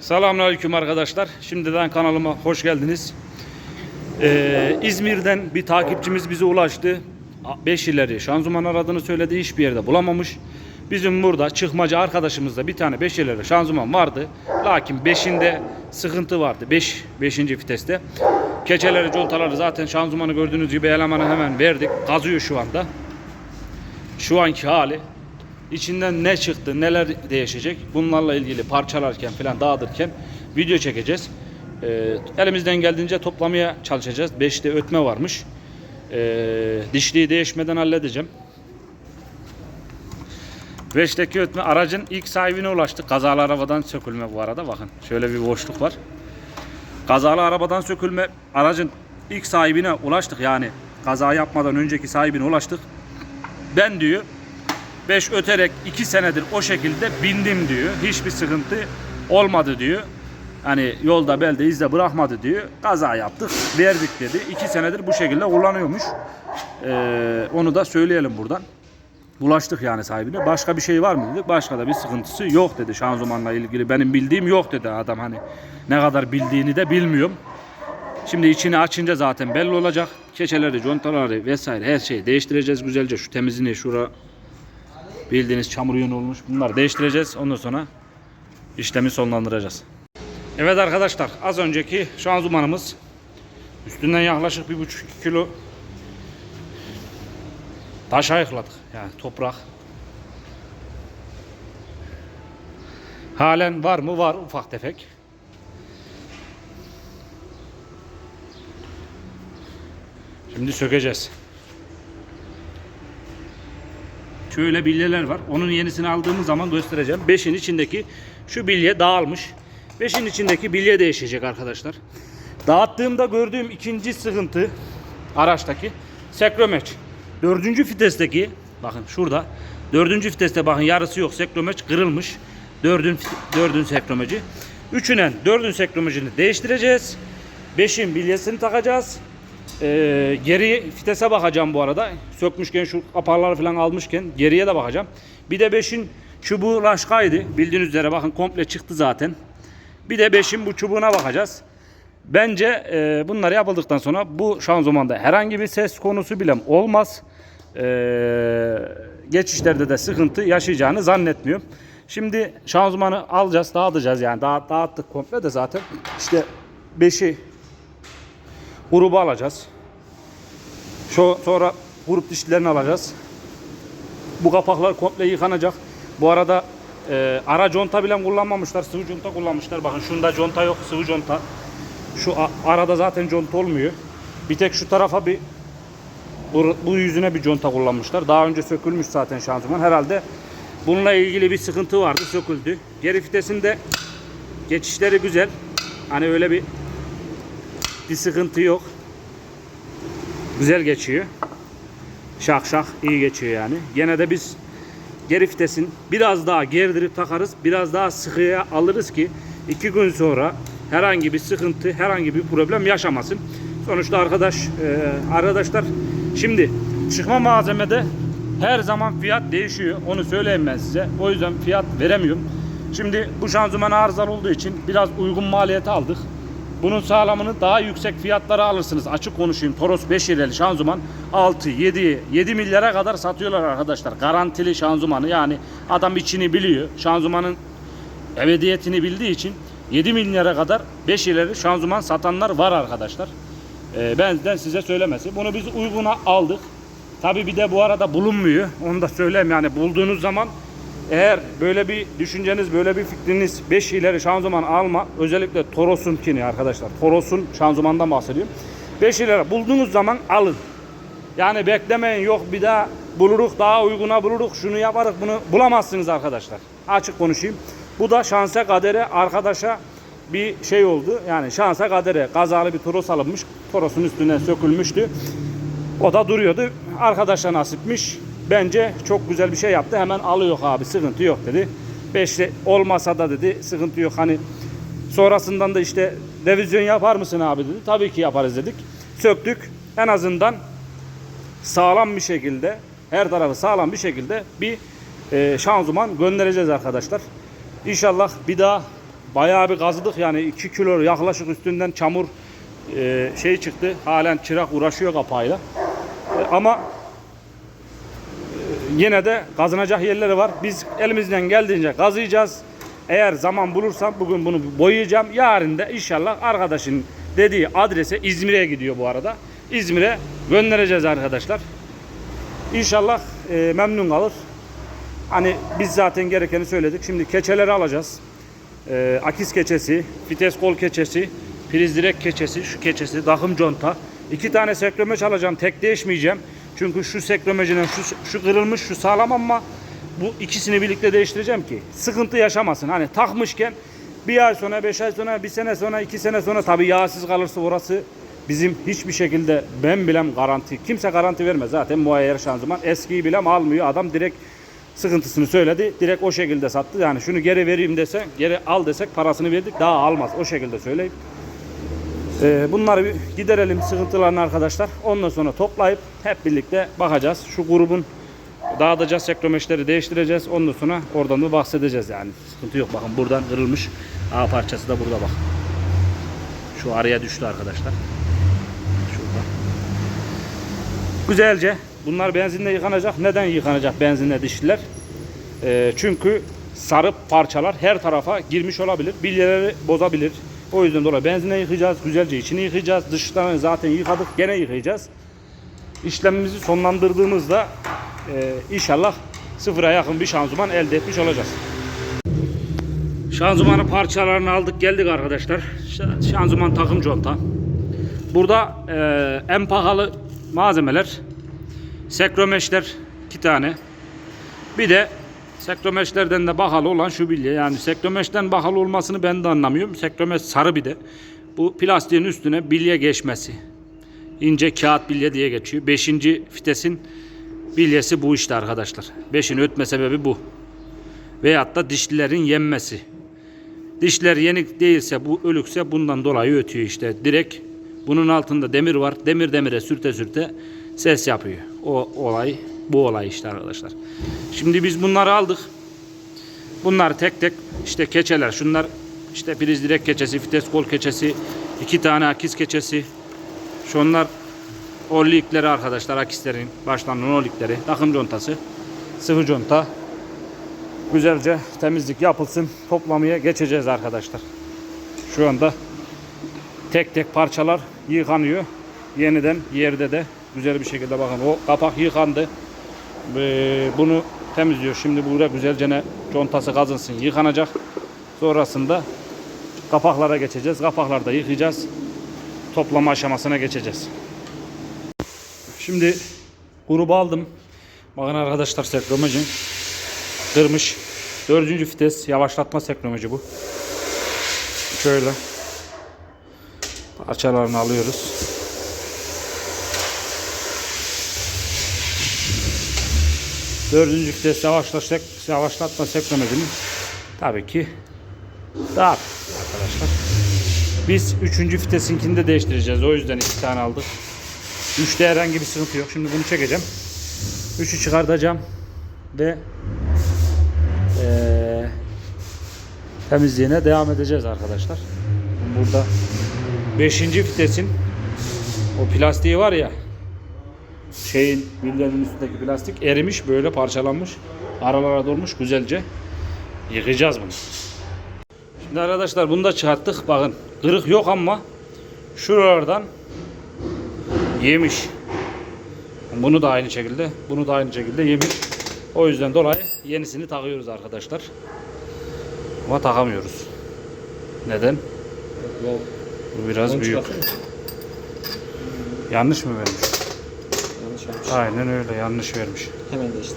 Selamünaleyküm arkadaşlar. Şimdiden kanalıma hoş geldiniz. Ee, İzmir'den bir takipçimiz bize ulaştı. 5 ileri şanzıman aradığını söyledi. Hiçbir yerde bulamamış. Bizim burada çıkmacı arkadaşımızda bir tane 5 ileri şanzıman vardı. Lakin 5'inde sıkıntı vardı. 5 5. viteste. Keçeleri, contaları zaten şanzımanı gördüğünüz gibi elemanı hemen verdik. Kazıyor şu anda. Şu anki hali İçinden ne çıktı, neler değişecek bunlarla ilgili parçalarken falan dağıtırken video çekeceğiz. Ee, elimizden geldiğince toplamaya çalışacağız. 5'te ötme varmış. Ee, dişliği değişmeden halledeceğim. 5'teki ötme aracın ilk sahibine ulaştı. Kazalı arabadan sökülme bu arada bakın. Şöyle bir boşluk var. Kazalı arabadan sökülme aracın ilk sahibine ulaştık yani kaza yapmadan önceki sahibine ulaştık. Ben diyor 5 öterek 2 senedir o şekilde bindim diyor. Hiçbir sıkıntı olmadı diyor. Hani yolda belde izle bırakmadı diyor. Kaza yaptık, verdik dedi. 2 senedir bu şekilde kullanıyormuş. Ee, onu da söyleyelim buradan. Bulaştık yani sahibine. Başka bir şey var mı dedik. Başka da bir sıkıntısı yok dedi. Şanzımanla ilgili benim bildiğim yok dedi adam hani. Ne kadar bildiğini de bilmiyorum. Şimdi içini açınca zaten belli olacak. Keçeleri, contaları vesaire her şeyi değiştireceğiz güzelce. Şu temizliğini şura Bildiğiniz çamur yönü olmuş. Bunları değiştireceğiz. Ondan sonra işlemi sonlandıracağız. Evet arkadaşlar az önceki şanzımanımız üstünden yaklaşık bir buçuk iki kilo taş ayıkladık. Yani toprak. Halen var mı? Var ufak tefek. Şimdi sökeceğiz. Şöyle bilyeler var. Onun yenisini aldığımız zaman göstereceğim. 5'in içindeki şu bilye dağılmış. 5'in içindeki bilye değişecek arkadaşlar. Dağıttığımda gördüğüm ikinci sıkıntı araçtaki sekromeç. Dördüncü fitesteki bakın şurada. Dördüncü fiteste bakın yarısı yok. Sekromeç kırılmış. Dördün, dördün sekromeci. Üçünen dördün sekromecini değiştireceğiz. Beşin bilyesini takacağız. Ee, geri vitese bakacağım bu arada. Sökmüşken şu kaparları falan almışken geriye de bakacağım. Bir de 5'in çubuğu laşkaydı. Bildiğiniz üzere bakın komple çıktı zaten. Bir de 5'in bu çubuğuna bakacağız. Bence e, bunlar yapıldıktan sonra bu şanzımanda herhangi bir ses konusu bile olmaz. E, geçişlerde de sıkıntı yaşayacağını zannetmiyorum. Şimdi şanzımanı alacağız, dağıtacağız yani. Dağıt, dağıttık komple de zaten. İşte 5'i grubu alacağız. Şu sonra grup dişlerini alacağız. Bu kapaklar komple yıkanacak. Bu arada e, ara conta bile kullanmamışlar. Sıvı conta kullanmışlar. Bakın şunda conta yok. Sıvı conta. Şu arada zaten conta olmuyor. Bir tek şu tarafa bir bu, bu yüzüne bir conta kullanmışlar. Daha önce sökülmüş zaten şanzıman. Herhalde bununla ilgili bir sıkıntı vardı. Söküldü. Geri vitesinde geçişleri güzel. Hani öyle bir bir sıkıntı yok. Güzel geçiyor. Şak şak iyi geçiyor yani. Gene de biz geri vitesin biraz daha gerdirip takarız. Biraz daha sıkıya alırız ki iki gün sonra herhangi bir sıkıntı, herhangi bir problem yaşamasın. Sonuçta arkadaş, e, arkadaşlar şimdi çıkma malzemede her zaman fiyat değişiyor. Onu söyleyeyim ben size. O yüzden fiyat veremiyorum. Şimdi bu şanzıman arızalı olduğu için biraz uygun maliyete aldık. Bunun sağlamını daha yüksek fiyatlara alırsınız. Açık konuşayım. Toros 5 ileri şanzıman 6, 7, 7 milyara kadar satıyorlar arkadaşlar. Garantili şanzımanı yani adam içini biliyor. Şanzımanın ebediyetini bildiği için 7 milyara kadar 5 ileri şanzıman satanlar var arkadaşlar. Ee, benden size söylemesi. Bunu biz uyguna aldık. Tabi bir de bu arada bulunmuyor. Onu da söyleyeyim yani bulduğunuz zaman eğer böyle bir düşünceniz, böyle bir fikriniz 5 ileri şanzıman alma. Özellikle Toros'unkini arkadaşlar. Toros'un şanzımandan bahsediyorum. 5 ileri bulduğunuz zaman alın. Yani beklemeyin yok bir daha buluruk daha uyguna buluruk şunu yaparız bunu bulamazsınız arkadaşlar. Açık konuşayım. Bu da şansa kadere arkadaşa bir şey oldu. Yani şansa kadere kazalı bir Toros alınmış. Toros'un üstüne sökülmüştü. O da duruyordu. Arkadaşa nasipmiş. Bence çok güzel bir şey yaptı. Hemen alıyor abi sıkıntı yok dedi. Beşli olmasa da dedi sıkıntı yok. Hani sonrasından da işte revizyon yapar mısın abi dedi. Tabii ki yaparız dedik. Söktük. En azından sağlam bir şekilde her tarafı sağlam bir şekilde bir e, şanzıman göndereceğiz arkadaşlar. İnşallah bir daha bayağı bir kazıdık yani 2 kilo yaklaşık üstünden çamur e, şey çıktı. Halen çırak uğraşıyor kapağıyla. E, ama yine de kazınacak yerleri var. Biz elimizden geldiğince kazıyacağız. Eğer zaman bulursam bugün bunu boyayacağım. Yarın da inşallah arkadaşın dediği adrese İzmir'e gidiyor bu arada. İzmir'e göndereceğiz arkadaşlar. İnşallah e, memnun kalır. Hani biz zaten gerekeni söyledik. Şimdi keçeleri alacağız. E, akis keçesi, vites kol keçesi, priz direk keçesi, şu keçesi, takım conta. İki tane sekremeç alacağım. Tek değişmeyeceğim. Çünkü şu sekremecinin şu, şu kırılmış, şu sağlam ama bu ikisini birlikte değiştireceğim ki sıkıntı yaşamasın. Hani takmışken bir ay sonra, beş ay sonra, bir sene sonra, iki sene sonra tabii yağsız kalırsa orası bizim hiçbir şekilde ben bilem garanti. Kimse garanti vermez zaten muayyer şanzıman. Eskiyi bilem almıyor. Adam direkt sıkıntısını söyledi. Direkt o şekilde sattı. Yani şunu geri vereyim dese, geri al desek parasını verdik daha almaz. O şekilde söyleyeyim. Ee, bunları bir giderelim sıkıntılarını arkadaşlar. Ondan sonra toplayıp hep birlikte bakacağız. Şu grubun dağıtacağız sekromeşleri değiştireceğiz. Ondan sonra oradan da bahsedeceğiz yani. Sıkıntı yok. Bakın buradan kırılmış. A parçası da burada bak. Şu araya düştü arkadaşlar. Şurada. Güzelce. Bunlar benzinle yıkanacak. Neden yıkanacak benzinle dişliler? Ee, çünkü sarı parçalar her tarafa girmiş olabilir. Bilyeleri bozabilir. O yüzden dolayı benzinle yıkayacağız. Güzelce içini yıkayacağız. Dışlarını zaten yıkadık. Gene yıkayacağız. İşlemimizi sonlandırdığımızda e, inşallah sıfıra yakın bir şanzıman elde etmiş olacağız. Şanzımanın parçalarını aldık geldik arkadaşlar. Şanzıman takım conta. Burada e, en pahalı malzemeler sekromeşler iki tane. Bir de sekromeşlerden de pahalı olan şu bilye. Yani sekromeşten pahalı olmasını ben de anlamıyorum. Sekromeş sarı bir de. Bu plastiğin üstüne bilye geçmesi. İnce kağıt bilye diye geçiyor. Beşinci fitesin bilyesi bu işte arkadaşlar. Beşin ötme sebebi bu. Veyahut da dişlilerin yenmesi. Dişler yenik değilse bu ölükse bundan dolayı ötüyor işte. Direkt bunun altında demir var. Demir demire sürte sürte ses yapıyor. O olay bu olay işte arkadaşlar. Şimdi biz bunları aldık. Bunlar tek tek işte keçeler. Şunlar işte priz direk keçesi, vites kol keçesi, iki tane akis keçesi. Şunlar olikleri arkadaşlar akislerin başlarının olikleri. Takım contası. Sıvı conta. Güzelce temizlik yapılsın. Toplamaya geçeceğiz arkadaşlar. Şu anda tek tek parçalar yıkanıyor. Yeniden yerde de güzel bir şekilde bakın o kapak yıkandı. Bunu temizliyor. Şimdi burada güzelce ne contası kazınsın yıkanacak. Sonrasında kapaklara geçeceğiz. Kapaklarda yıkayacağız. Toplama aşamasına geçeceğiz. Şimdi grubu aldım. Bakın arkadaşlar sekromacı kırmış. Dördüncü vites yavaşlatma sekromacı bu. Şöyle parçalarını alıyoruz. Dördüncü vites yavaşlatma, yavaşlatma sekromacının tabii ki dar arkadaşlar. Biz üçüncü vitesinkini de değiştireceğiz. O yüzden iki tane aldık. Üçte herhangi bir sıkıntı yok. Şimdi bunu çekeceğim. Üçü çıkartacağım. Ve eee, temizliğine devam edeceğiz arkadaşlar. Burada 5. vitesin o plastiği var ya şeyin bilyenin üstündeki plastik erimiş böyle parçalanmış. Aralara dolmuş güzelce. Yıkayacağız bunu. Şimdi arkadaşlar bunu da çıkarttık. Bakın kırık yok ama şuralardan yemiş. Bunu da aynı şekilde, bunu da aynı şekilde yemiş. O yüzden dolayı yenisini takıyoruz arkadaşlar. Ama takamıyoruz. Neden? Bu biraz büyük. Yanlış mı vermiş? Yapmış. Aynen öyle yanlış vermiş. Hemen de işte.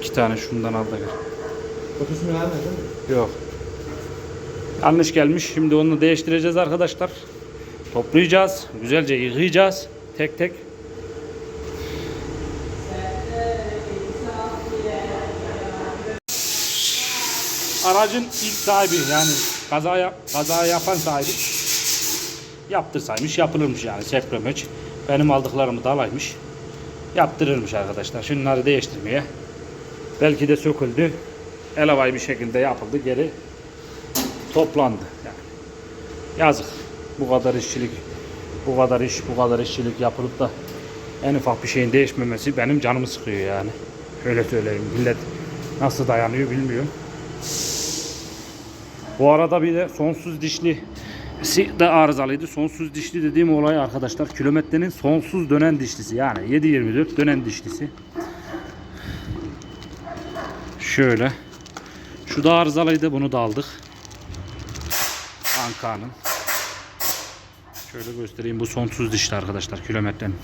İki tane şundan al da gel. Kutusunu vermedin. Yok. Yanlış gelmiş. Şimdi onu değiştireceğiz arkadaşlar. Toplayacağız. Güzelce yıkayacağız. Tek tek. Aracın ilk sahibi yani kaza, yap, kaza yapan sahibi yaptırsaymış yapılırmış yani sekremeç. Benim aldıklarımı da alaymış. Yaptırırmış arkadaşlar. Şunları değiştirmeye. Belki de söküldü. Elavay bir şekilde yapıldı. Geri toplandı. Yani yazık. Bu kadar işçilik, bu kadar iş, bu kadar işçilik yapılıp da en ufak bir şeyin değişmemesi benim canımı sıkıyor yani. Öyle söyleyeyim. Millet nasıl dayanıyor bilmiyorum. Bu arada bir de sonsuz dişli de arızalıydı. Sonsuz dişli dediğim olay arkadaşlar kilometrenin sonsuz dönen dişlisi. Yani 7-24 dönen dişlisi. Şöyle. Şu da arızalıydı. Bunu da aldık. Anka'nın. Şöyle göstereyim. Bu sonsuz dişli arkadaşlar kilometrenin.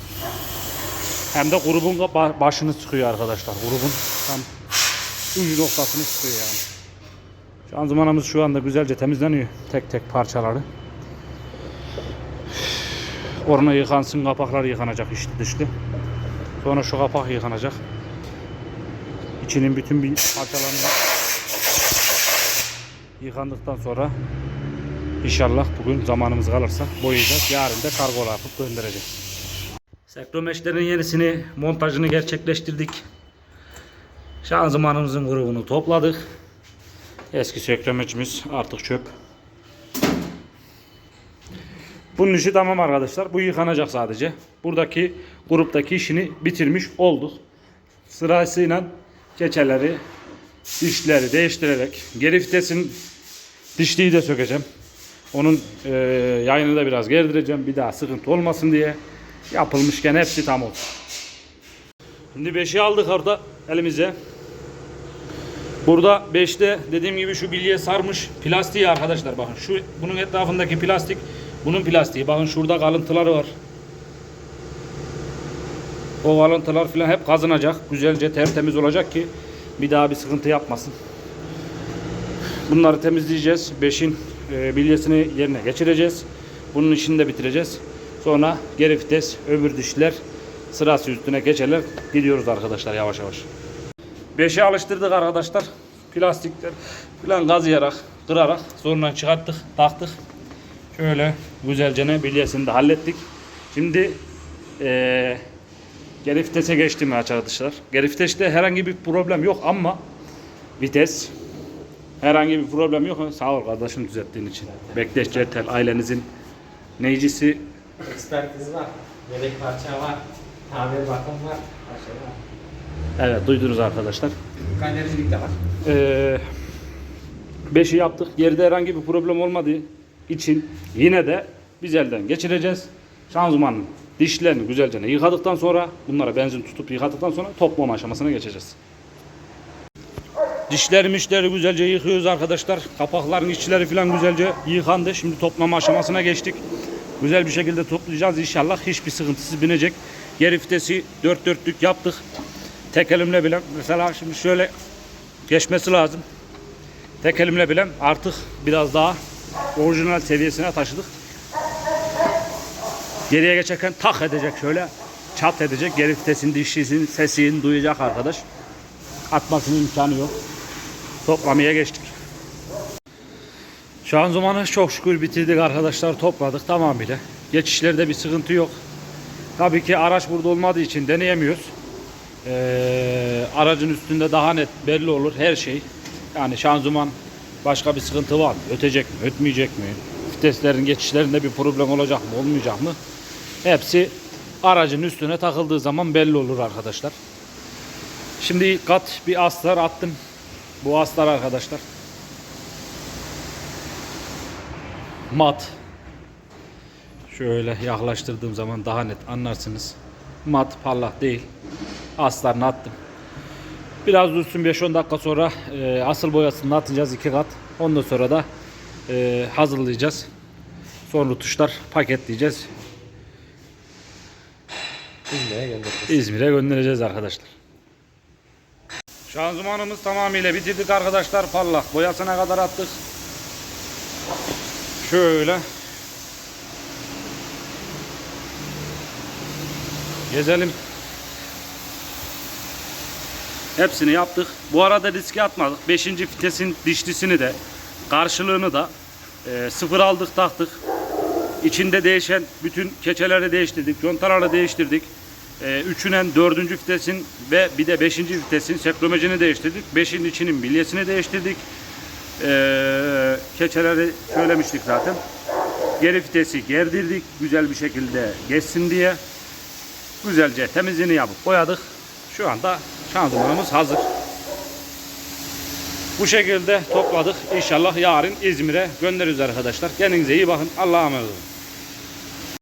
Hem de grubun ba- başını sıkıyor arkadaşlar. Grubun tam ucu noktasını sıkıyor yani. Şanzımanımız şu anda güzelce temizleniyor. Tek tek parçaları. Orna yıkansın, kapaklar yıkanacak içli dışlı. Sonra şu kapak yıkanacak. İçinin bütün parçalarını yıkandıktan sonra inşallah bugün zamanımız kalırsa boyayacağız. Yarın da kargola yapıp göndereceğiz. Sekromeşlerin yenisini montajını gerçekleştirdik. Şanzımanımızın grubunu topladık. Eski sekremeçimiz artık çöp. Bunun işi tamam arkadaşlar. Bu yıkanacak sadece. Buradaki gruptaki işini bitirmiş olduk. Sırasıyla keçeleri, dişleri değiştirerek geri vitesin dişliği de sökeceğim. Onun e, yayını da biraz gerdireceğim. Bir daha sıkıntı olmasın diye. Yapılmışken hepsi tam olsun. Şimdi 5'i aldık orada elimize. Burada 5'te dediğim gibi şu bilye sarmış plastiği arkadaşlar bakın şu bunun etrafındaki plastik bunun plastiği bakın şurada kalıntıları var. O kalıntılar falan hep kazınacak. Güzelce tertemiz olacak ki bir daha bir sıkıntı yapmasın. Bunları temizleyeceğiz. 5'in e, bilyesini yerine geçireceğiz. Bunun işini de bitireceğiz. Sonra geri vites, öbür dişler sırası üstüne geçerler. Gidiyoruz arkadaşlar yavaş yavaş. 5'e alıştırdık arkadaşlar. Plastikler falan gazlayarak, kırarak sonra çıkarttık, taktık. Şöyle güzelce ne bilyesini de hallettik. Şimdi eee geri vitese geçtim arkadaşlar. Geri viteste herhangi bir problem yok ama vites herhangi bir problem yok. Sağ ol kardeşim düzelttiğin için. Bekleş Certel ailenizin neycisi Ekspertiz var. Yedek parça var. Tamir bakım var. Her şey var. evet duydunuz arkadaşlar. Galericilik de var. Ee, beşi yaptık. Geride herhangi bir problem olmadığı için yine de biz elden geçireceğiz. Şanzımanın dişlerini güzelce yıkadıktan sonra bunlara benzin tutup yıkadıktan sonra toplama aşamasına geçeceğiz. Dişleri mişleri güzelce yıkıyoruz arkadaşlar. Kapakların içleri falan güzelce yıkandı. Şimdi toplama aşamasına geçtik. Güzel bir şekilde toplayacağız inşallah. Hiçbir sıkıntısız binecek. Geri vitesi dört dörtlük yaptık. Tek elimle bile mesela şimdi şöyle geçmesi lazım. Tek elimle bile artık biraz daha orijinal seviyesine taşıdık. Geriye geçerken tak edecek şöyle çat edecek. Geri vitesin dişisinin sesini duyacak arkadaş. Atmasının imkanı yok. Toplamaya geçtik. Şanzımanı çok şükür bitirdik arkadaşlar. Topladık tamamıyla. Geçişlerde bir sıkıntı yok. Tabii ki araç burada olmadığı için deneyemiyoruz. Ee, aracın üstünde daha net belli olur her şey. Yani şanzıman başka bir sıkıntı var mı? Ötecek mi? Ötmeyecek mi? Viteslerin geçişlerinde bir problem olacak mı? Olmayacak mı? Hepsi aracın üstüne takıldığı zaman belli olur arkadaşlar. Şimdi kat bir astar attım. Bu astar arkadaşlar. Mat. Şöyle yaklaştırdığım zaman daha net anlarsınız. Mat parlak değil. Aslarını attım. Biraz dursun 5-10 dakika sonra e, asıl boyasını atacağız iki kat. Ondan sonra da e, hazırlayacağız. Sonra tuşlar paketleyeceğiz. İzmir'e göndereceğiz. İzmir'e göndereceğiz arkadaşlar. Şanzımanımız tamamıyla bitirdik arkadaşlar. Parlak boyasına kadar attık. Şöyle. Gezelim. Hepsini yaptık. Bu arada riske atmadık. 5. vitesin dişlisini de karşılığını da e, sıfır aldık taktık. İçinde değişen bütün keçeleri değiştirdik. Contaları değiştirdik. E, üçünen dördüncü vitesin ve bir de beşinci vitesin sekromecini değiştirdik. Beşin içinin bilyesini değiştirdik. Ee, keçeleri söylemiştik zaten. Geri vitesi gerdirdik güzel bir şekilde geçsin diye. Güzelce temizliğini yapıp boyadık. Şu anda şanzımanımız hazır. Bu şekilde topladık. İnşallah yarın İzmir'e göndeririz arkadaşlar. Kendinize iyi bakın. Allah'a emanet olun.